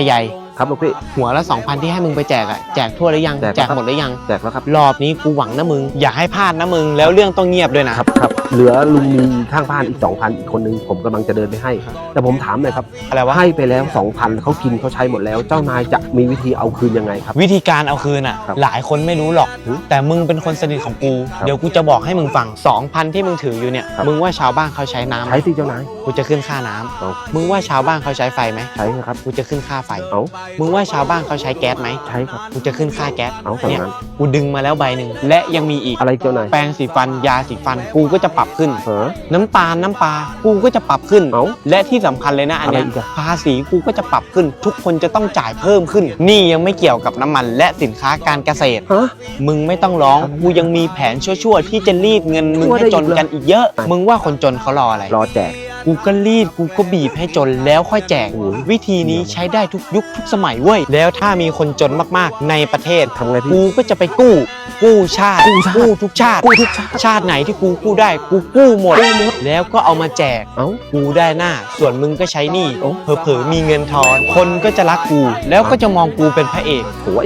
อ้ใหญ่ ครับลูกพี่ หัวละ2,000 ที่ให้มึงไปแจกอะแจกทั่วหรือยัง แจกแล้วแจกครับหมดหรือยัง แจกแล้วครับรอบนี้กูหวังนะมึง อย่าให้พลาดนะมึง แล้วเรื่องต้องเงียบด้วยนะ ครับครับเหลือลุงมีข้างบ้านอีก2,000อีกคนนึงผมกำลังจะเดินไปให้ แต่ผมถามหน่อยครับอะไรวะ ให้ไปแล้ว2,000เขากินเขาใช้หมดแล้ว เจ้านายจะมีวิธีเอาคืนยังไงครับ วิธีการเอาคืนอะ ครับหลายคนไม่รู้หรอกหือแต่มึงเป็นคนสนิทของกู ครับเดี๋ยวกูจะบอกให้มึงฟัง 2,000 ที่มึงถืออยู่เนี่ย ครับ มึงว่าชาวบ้านเขาใช้น้ำไหมใช้สิเจ้านาย กูจะขึ้นค่าน้ำเอามึงว่าชาวบ้านเขาใช้ไฟไหมใช้ครับ กูจะขึ้นค่าไฟ เอามึงว่าชาวบ้านเขาใช้แก๊สไหมใช้ครับ กูจะขึ้นค่าแก๊สเอาตรงเนี่ยนั้น กูดึงมาแล้วใบหนึ่งและยังมีอีก อะไรเจ้านายแปรงสีฟันยาสีฟันกูก็จะปรับขึ้นเออน้ำตาลน้ำปลากูก็จะปรับขึ้น เอ้าและที่สำคัญเลยนะอันเนี้ยอะไรอีกอะ ภาษีกูก็จะปรับขึ้น ทุกคนจะต้องจ่ายเพิ่มขึ้น นี่ยังไม่เกี่ยวกับน้ำมัน และสินค้าการเกษตร ฮะ มึงไม่ต้องร้องอะไรกูยังมีแผนชั่วๆ ที่จะรีดเงินมึงชั่วให้ได้จนอีกเหรอกันอีกเยอะไปมึงว่าคนจนเขารออะไร รอแจก กูก็รีดกูก็บีบให้จนแล้วค่อยแจกโอ้ยวิธีนี้ใช้ได้ทุกยุคทุกสมัยเว้ย แล้วถ้ามีคนจนมากๆในประเทศทำไงพี่กูก็จะไปกู้ กู้ชาติ กู้ชาติทุกชาติกู้ทุกชาติชาติไหนที่กูกู้ได้กูกู้หมด แล้วก็เอามาแจกเอ้ากูได้หน้า ส่วนมึงก็ใช้หนี่โอ้เผลอๆมีเงินทอน คนก็จะรักกู แล้วก็จะมองกูเป็นพระเอกโห